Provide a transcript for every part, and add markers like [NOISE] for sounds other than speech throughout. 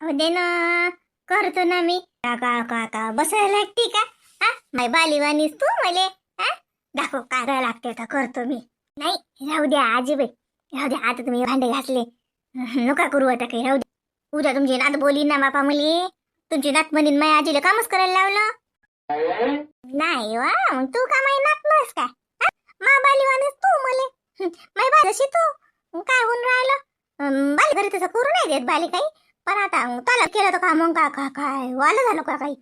हो दे ना. करतो ना मी. का काका बसायला लागते का हा? माय बालीवानीस तू मले हा? दाखव काय लागते तर करतो मी. नाही राहू द्या आजीबाई. राहू द्या आता तुम्ही भांडे घासले. नका करू आता काही राहू द्या. उद्या तुमची नात बोली ना बापा मुली. तुमची नात म्हणीन माझ्या आजीला कामच करायला लावलं. नाही वा मग तू का माही नात नस काय? मा बालीवानीस तू मले. हं, माय बाजशी तू. काय होऊन राहिलं? बाली घरी तसं करू नाही देत बाली काही. पण आता त्याला केलं तर का मग का का काय? वालं झालं का काही?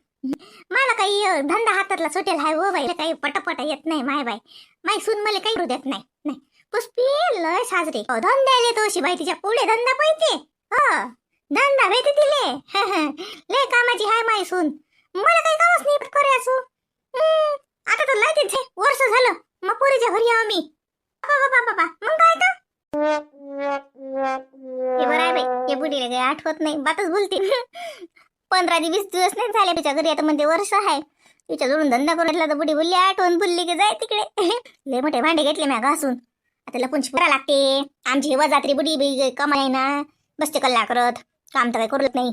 मला काही धंदा हातातला सुटेल हाय हो बाई. काही पटापट येत नाही माय बाई. माय सून मला काही करू देत नाही. नाही. पुष्पी लय साजरी. धंद्याले तो बाई तिच्या पुढे धंदा पाहिजे. हो धंदा भेटे तिले लय कामाची हाय माय सून. मला काही कामच नाही करायचो हम्म, आता तर लय तिथे वर्ष झालं. मग पुरीच्या घरी आहो मी. बाबा बाबा. मग काय तर? हे बरं आहे बाई. हे बुडीला काही आठवत नाही. बातच बोलते. [LAUGHS] पंधरा ते वीस दिवस नाही झाले तिच्या घरी. आता म्हणजे वर्ष आहे. तिच्या जोडून धंदा करायला तर बुडी बोलली आठवण बोलली की जाय तिकडे. [LAUGHS] लय मोठे भांडे घेतले म्या घासून. आता लपून शिपरा लागते. आमची हेवा बुढी बुडी बी कमाई ना. बसते कल्ला करत. काम तर काही करू नाही.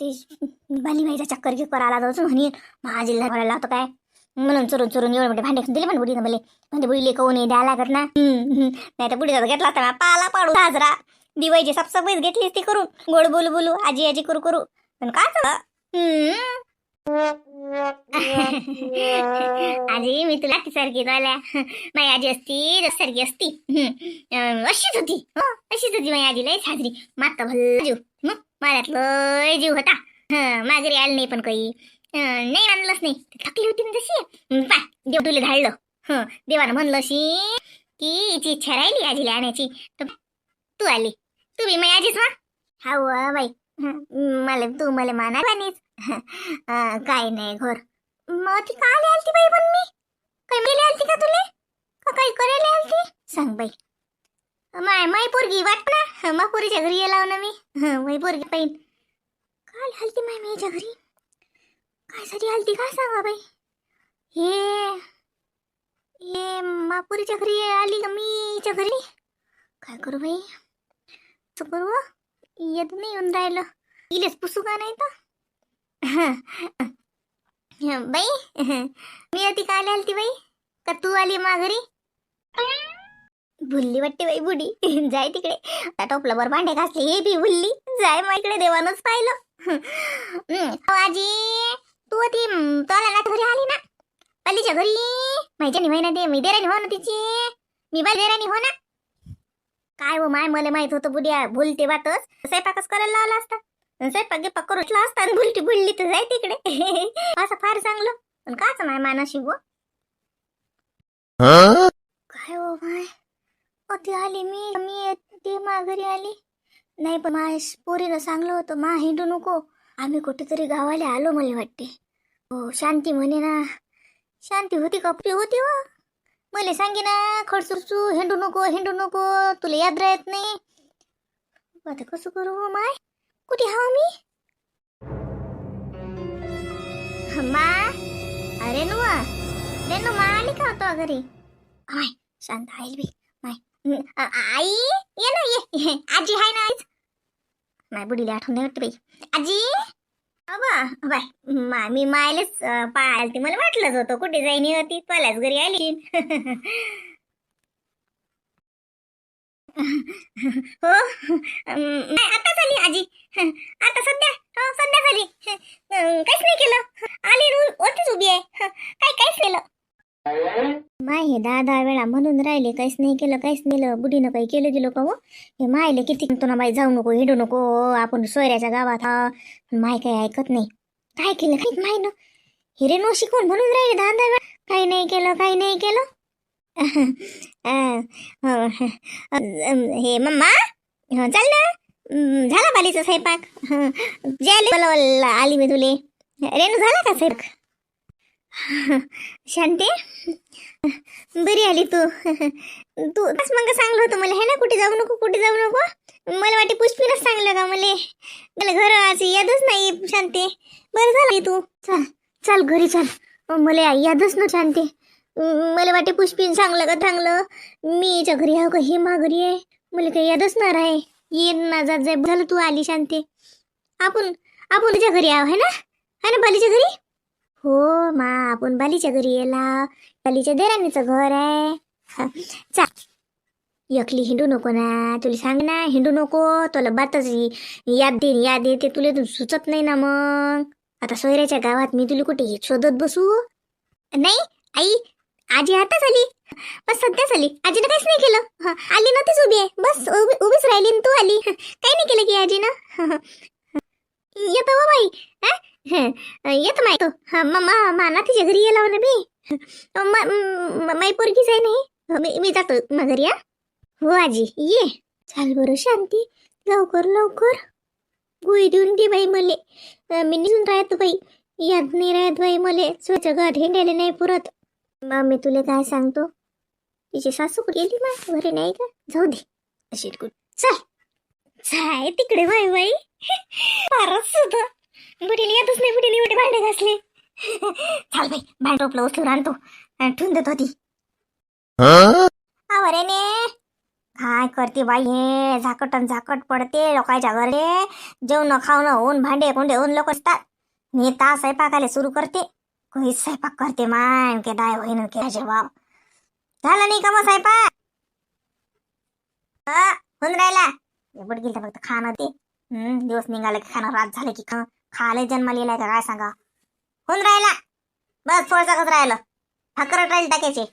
ते बालीबाईचा चक्कर घेऊ करायला जाऊच म्हणे महाजिल्हा करायला होतं काय? म्हणून चोरून चोरून एवढे मोठे भांडे दिले पण बुडीनं मला म्हणजे बुडीले कोण द्यायला लागत ना. नाही तर बुडीचा घेतला होता पाला पाडू साजरा. दिवाळीची साफसफाईच घेतलीस ती करून. गोड बोलू बोलू आजी आजी करू करू. पण काय झालं? [LAUGHS] आजी मी तुला सारखी झाल्या. माझी आजी असती सारखी असती. अशीच होती. हो अशीच होती माझी आजी लय साजरी. मात भल्ला जीव. मग माझ्यात लय जीव होता. हं, माघारी नाही पण काही. नाही आणलंच नाही. थकली होती ना तशी हं, पाय देव तुला धाडलं हं देवानं म्हणलं अशी की हिची इच्छा राहिली आजीला आणायची. तर तू आली. तू बी माझी आजीच वा हा बाई. मला तू मला माना पाणीच काय नाही घर. मग ती का आली आलती बाई पण मी? काय मेली आलती का तुले? का काही करायला आलती? सांग बाई. माय माय पोरगी वाट ना. मग पोरीच्या घरी येलाव ना मी. हं, माय पोरगी पाहिन. काय हलती माय माझ्या घरी. काय आलती हलती काय सांगा बाई? हे हे मापुरीच्या घरी आली का मीच्या घरी. काय करू बाई? असं करू येत नाही येऊन राहिलं. इलेच पुसू का नाही तर? बाई मी आधी का आली आलती बाई. का तू आली मा घरी? भुलली वाटते बाई बुडी. जाय तिकडे. त्या टोपल्यावर भांडे घासले हे बी भुलली. जाय मग इकडे देवानच पाहिलं. आजी. तू ती तोला ना घरी आली ना? पल्लीच्या घरी? माहिती नाही ना ते मी देराणी हो ना तिची. मी बाई देराणी हो ना? काय हो माय मला माहीत होतं बुड्या भुलते बातच. स्वयंपाकच करायला लावला असता. स्वयंपाक गिपाक करून ठेवला असता आणि भुलटी भुलली तर जाय तिकडे. [LAUGHS] असं फार चांगलं. पण काच माय मानाशी गो काय हो माय? ती आली मी मी ती माघारी आली. नाही पण माय पोरीनं सांगलं होतं मा हिंडू नको. आम्ही कुठेतरी गावाला आलो मला वाटते. हो शांती म्हणे ना. शांती होती कपरी होती हो. मला सांगे ना खडसुरसू हिंडू नको हिंडू नको तुला याद राहत नाही. आता कसं करू हो माय? कुठे हा मी? मा? अरे नु रे मा आली का होतो घरी? माय शांत आहे बी माय. आई ये ना ये आजी हाय ना आज. माय बुडीला आठवण नाही वाटते बाई. आजी? अबा बाय. मामी मायलेच पाहायला ती. मला वाटलंच होतं. कुठे जाईनी होती? तुलाच घरी आली [LAUGHS] हो. नाही आता झाली आजी हं, आता सध्या हो सध्या झाली हं, अं, काहीच नाही केलं आली न उ- वरतीच उभी आहे हं, काय काहीच केलं माय हे दहा दहा वेळा म्हणून राहिले काहीच नाही केलं काहीच नेलं. बुढीनं काही केलं गेलो का हो. हे मायले किती म्हणतो ना बाई जाऊ नको हिंडू नको आपण सोयऱ्याच्या गावात हा. पण माय काही ऐकत नाही. काय केलं काहीच माय ना हिरे नो कोण म्हणून राहिले दहा दहा वेळा? काही नाही केलं काही नाही केलं. [LAUGHS] हो. हे. मम्मा चाल ना. झाला बालीचा स्वयंपाक. जे जेवायला आली मी तुले. रेणू झाला का स्वयंपाक? शांते? बरी आली तू. तू बस मग सांगलं होतं मला हे ना? कुठे जाऊ नको कुठे जाऊ नको? मला वाटे पुष्पीनच सांगलं का मला? मला घर आज यादच नाही शांते. बरं झालं तू. चल चल घरी चल. मला यादच ना शांते. मला वाटे पुष्पीन सांगलं का चांगलं मी याच्या घरी आहो का? हे माघरी आहे. मला काही यादच ना आहे ये ना जात जाय झालं तू आली शांती. आपण आपण तुझ्या घरी आहो है ना? है ना बालीच्या घरी? हो मा आपण बालीच्या घरी येला बालीच्या देराणीचं घर आहे. हा, एकली हिंडू नको ना. तुला सांग ना हिंडू नको. तुला बातच याद दे याद येते तुला तर सुचत नाही ना मग. आता सोयऱ्याच्या गावात मी तुला कुठे शोधत बसू? नाही आई आजी आताच आली. बस सध्याच आली. आजीनं काहीच नाही केलं. आली ना तीच उभी आहे. बस उभी उभीच राहिली तू आली. काही नाही केलं की आजीनं. येतो हो बाई. हं? येतो माय तो हं, मा मा- घरी येला ना बी अं, माई पोरगीच आहे नाही मी मी जातो मा घरी या हो आजी ये चाल बरं शांती लवकर लवकर गुई देऊन दे बाई मले मी निघून राहतो बाई याद नाही राहत बाई मले स्वच्छ घर हिंडायला नाही पुरत मग मी तुला काय सांगतो तिची सासू कुठे गेली मा घरी नाही का जाऊ दे अशी कुठ चल जाय तिकडे बाई बाई फारच सुद्धा बुडीने येतच नाही बुडीने एवढे भांडे घासले. चाल बाई भांड टोपलं उचलून आणतो. आणि ठेवून देत होती आवरे ने. काय करते बाई हे? झाकट आणि झाकट पडते लोकांच्या घरे. जेवण खावणं होऊन भांडे कुंडे होऊन लोक असतात. नेता स्वयंपाकाला सुरू करते. कोणी स्वयंपाक करते मान के दाय होईन के जवाब झालं नाही का मग स्वयंपाक? होऊन राहिला. एवढं गेलं फक्त खाणं ते. हम्म दिवस निघाला की खाणं रात झालं की खाणं. खाले जन्म लिहिलाय का? काय सांगा? होऊन राहिला. बस थोडसा कच राहिलं. ठाकर राहील टाकायचे.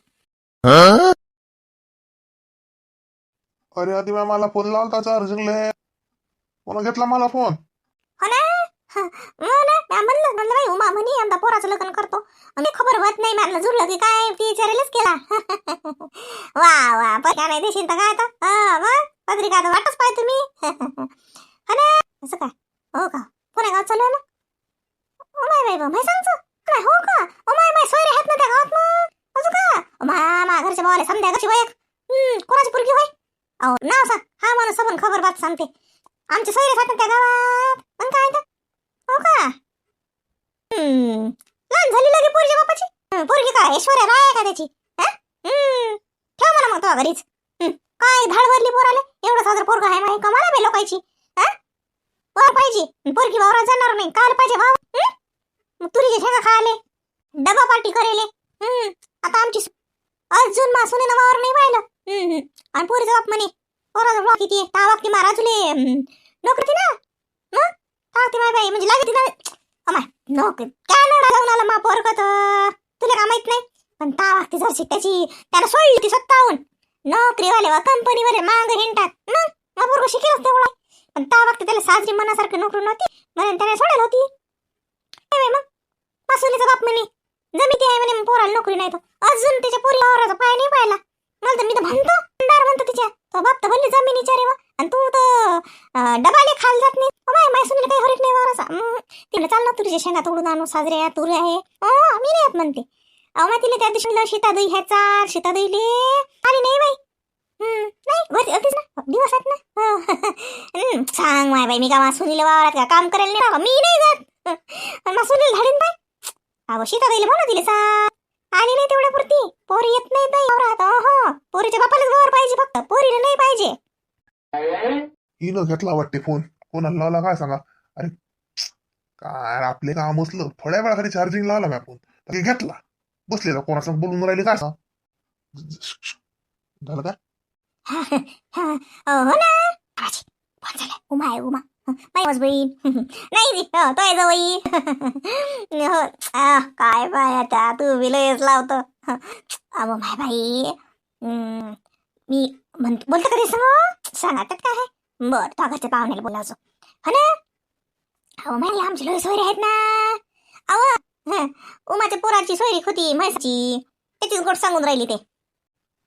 अरे आधी मॅम मला फोन लावता चार्जिंगले कोणा घेतला मला फोन हो ना? हो ना? म्हणलं म्हणलं बाई उमा म्हणे आमदा पोराचं लग्न करतो. आणि खबर होत नाही मला जुळलं की काय? ती विचारायलाच केला. [LAUGHS] वा वा पत्रिका नाही देशील तर काय तर पत्रिका तर वाटच पाहिजे तुम्ही [LAUGHS] हो ना? असं काय हो का पुण्या गावात चालू आहे मग ओ काय हो का ओ माय माय सोयरे आहेत ना त्या गावात मग अजून का मा मा घरच्या भावाला समजा कशी वय कोणाची पुरगी होय अहो ना सांग हा माणूस सबन खबर बात सांगते आमचे सोयरे आहेत ना त्या गावात मग काय तर हो का लहान झाली लगे पोरगी बापाची पोरगी का ऐश्वर्या राय का त्याची ठेव मला मग तो घरीच काय धाड भरली पोराले एवढं साजर पोरगा आहे माही कमाला बे लोकायची वर पाहिजे पोरगी वावरात जाणार नाही काल पाहिजे भाव मग तुरीचे शेंगा खायले. डबा पार्टी करेले. आता आमची अजून मासूने नवावर नाही पाहिलं आणि पोरीचा बाप म्हणे पोराचा बाप किती ता बाप की महाराजुले नोकरी ना? मग? ती माय बाई. म्हणजे लागते ना? अमाय नोकरी. काय नोडा जाऊन आला मा पोरक तर. तुला का माहीत नाही? पण ता वागते जर त्याची त्याला सोडली ती स्वतःहून. नोकरीवाले वा कंपनीवाले मांग हिंडतात. मग? मा पोरग शिकेलच तेवढा. पण ता वागते त्याला साजरी मनासारखी नोकरी नव्हती. म्हणून त्याने सोडायला होती. पासुलीचा बाप म्हणे. जमीती आहे म्हणे मग पोराला नोकरी नाही तर. अजून त्याच्या पोरी वावराचा पाय नाही पाहिला. मला तर मी तर म्हणतो अंधार म्हणतो तिच्या. तो बाप तर भले जमिनीच्या रे आणि तू तर डबाले खाल जात नाही. ओ माय माय सुनील काही हरत नाही वाराचा तिकडे तिला चाल ना तुझ्या शेणात उडून आणू साजरे आहे तुरे आहे. मी नाही येत म्हणते. अहो मग तिला त्या दिवशी म्हणलं शीता दही ह्याचा शीता दहीले आली नाही बाई. नाही बरं होतीच ना. दिवस आहेत ना. [LAUGHS] सांग माय बाई मी का मा सुनील वावरात का काम करायला नाही मी नाही जात. मा सुनील धाडीन बाई. शीता दहीले म्हणा दिले सा. आली नाही तेवढ्या पुरती. पोरी येत नाही बाई वावरात. हो पोरीच्या बापालाच वावर पाहिजे फक्त. पोरीला नाही पाहिजे. हिनं घेतला वाटते फोन. कोणाला लावला काय सांगा? अरे काय आपले काम असलं. थोड्या वेळाखाली चार्जिंग लावला मी आपण. तर घेतला. बसलेला. कोणाचं बोलून राहिले काय? सांग झालं का हा, [LAUGHS] हो ना उमा आहे उमा. नाही बस बहीण नाही ती हो, तो आहे हो काय बाय आता तू विलयच लावतो अहो माय बाई मी म्हण बोलतो कधी सांग सांग आता काय आहे बर तो घरच्या पाहुण्याला बोलावतो हो ना अहो माय आमची लोक सोयरी आहेत ना अहो हं, उमाच्या पोराची सोयरी होती म्हैसाची त्याचीच गोट सांगून राहिली ते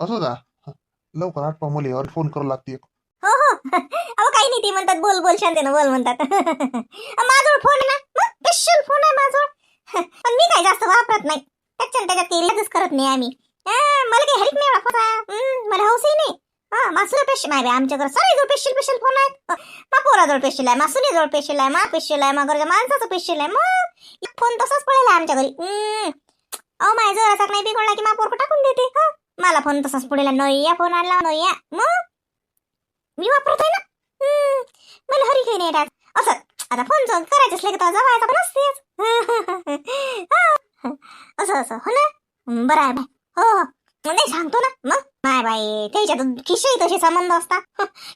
असं का लवकर आठवा मुलीवर फोन करू लागते हो हो. अहो काही नाही ते म्हणतात बोल बोल शांतीनं बोल म्हणतात. माझ्याजवळ फोन आहे ना स्पेशल फोन आहे माझ्याजवळ पण मी काही जास्त वापरत नाही. त्याच्यानं त्याच्यात काही रिचार्जच करत नाही आम्ही. हा, मला काही हेल्प नाही वापरता हम्म, मला हौसही नाही. हा मासुरा पेशल माय आमच्याकडे आमच्याकडे जवळ पेशल पेशल फोन आहेत. मा पोराजवळ पेशल आहे मासुनीजवळ पेशल आहे मा पेशल आहे मग माणसाचं पेशल आहे मग फोन तसाच पडेल आहे आमच्या घरी. अहो माझ्या जोराचा नाही बिघडला की मा पोरको टाकून देते. हा? मला फोन तसाच पडेल नोया या फोन आणला नोया या मग? मी वापरत आहे ना? मला हरी काही नाही टाक असं. आता फोन जो करायचं असलं की तो जवळचा पण असतेच. [LAUGHS] असं असं. हो ना? बरं आहे बाय हो हो. नाही सांगतो ना. मग? नाही बाई त्याच्यात किशी तसे संबंध असतात.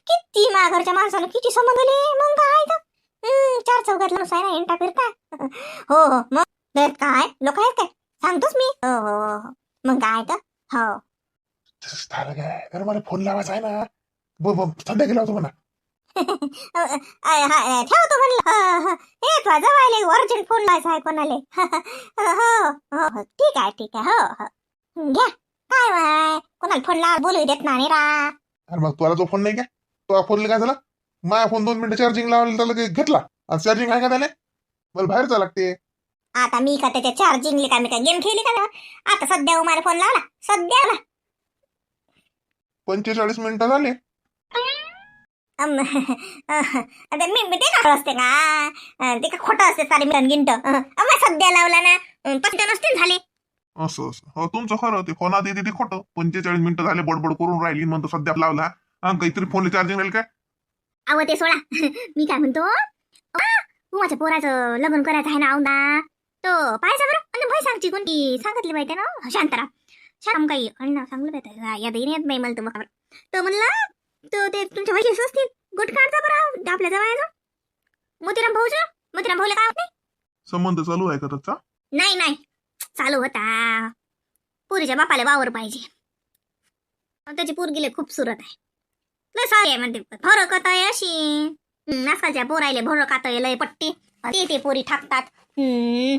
किती माझ्या घरच्या माणसानं किती संबंध आले मग काय तर. चार चौघातला नुसार एंटा फिरता हो हो. मग? तर काय? लोक आहेत काय? सांगतोच मी. हो हो हो, हो. मग काय तर? हो. झालं काय? मला फोन लावायचा आहे ना. ब- संध्याकाळी लावतो म्हणा. [LAUGHS] हा, ठेवतो म्हणलं. हं, हं. हे. तुझा जवळ अर्जंट फोन लावायचा आहे कोणाले. [LAUGHS] हो हो हो ठीक आहे ठीक आहे. हो हो. घ्या. काय बाय कोणाला फोन लावा बोलू देत नाही रा. अरे मग तुला जो फोन नाही का? तो फोनला काय झाला? माझ्या फोन दोन मिनिटं चार्जिंग लावला त्याला ते घेतला. आणि चार्जिंग आहे का त्याने मला बाहेर जावं लागते. आता मी का त्याच्या चार्जिंगली का मी काय गेम खेळली का? आता सध्या उमाला फोन लावला. सध्या पंचेचाळीस मिनिटं झाले. आता मी मी ते का असते का? ते का खोटं असते सारे मिळून गिंट अम्मा सध्या लावला ना. पंच नसतील झाले. असं असं. हो तुमचं खरं ते फोनात येते ते खोटं. पंचेचाळीस मिनिटं झाले बडबड करून राहिली. म्हणतो सध्या लावला. हा काहीतरी फोनला चार्जिंग राहील काय? अव ते सोडा. [LAUGHS] मी काय म्हणतो? तू माझ्या पोराचं लग्न करायचं आहे ना औंदा? तो पाहायचा बरं. आणि भाई सांगची कोणती? सांगितली पाहिजे ना शांताराम. शांत काही आणि नाव सांगलं पाहिजे याद येत नाही मला तुम्हाला तो म्हणला तो ते तुमच्या भाई असतील गुट काढता बरं आपल्या जवळ मोतीराम भाऊचं? मोतीराम भाऊला काय होत नाही संबंध चालू आहे का त्याचा? नाही नाही. चालू होता. पुरीच्या बापाला वावर पाहिजे. त्याची पोरगीले खूप सुरत आहे. लय सारी आहे म्हणते. फरक आहे अशी. आजकालच्या पोरायले भरक आता लय पट्टी. ते ते पोरी हम्म.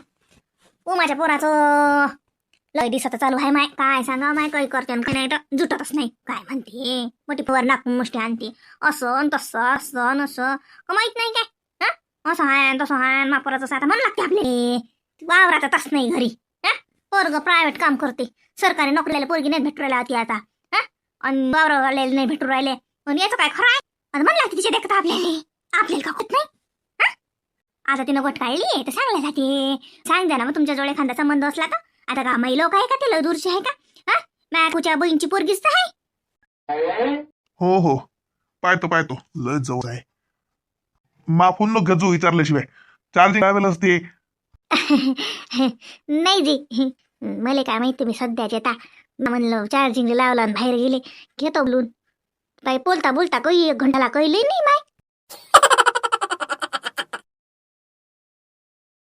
उमाच्या पोराचं लय दिसत चालू आहे माय. काय सांगा माय काही करते आणि काही नाही जुटतच नाही. काय म्हणते? मोठी पवार नाकून मुष्टी आणते. असं तसं असं अन असं. का माहीत नाही काय? हा? असं हाय तसं हाय मापराचं साधा आता म्हणू लागते आपले वावरात तस नाही घरी. हा? पोरग प्रायव्हेट काम करते. सरकारी नोकरीला पोरगी नाही भेटू राहिला होती आता. हा? आणि वावरवाल्याला नाही भेटू राहिले. पण याचं काय खरं आहे? आणि म्हणलं की तिच्या देखत आपल्याला. आपल्याला का होत नाही? हा? आता तिनं गोट काढली तर सांगल्या जाते. सांग जा ना मग तुमच्याजवळ एखादा संबंध असला तर. आता का लोक आहे का ते लय दूरचे आहे का? हा? मॅकुच्या बहीणची पोरगीच तर आहे. हो हो. पाहतो पाहतो. लय जवळ आहे. मा फोन नको घेतो विचारल्याशिवाय. चार्जिंग लावेलच ते [LAUGHS] नाही जी. मला काय माहिती मी सध्याचे आता म्हणलं चार्जिंग लावलं आणि बाहेर गेले. घेतो बोलून. बाई बोलता बोलता काही एक घंटाला कळले नाही माय.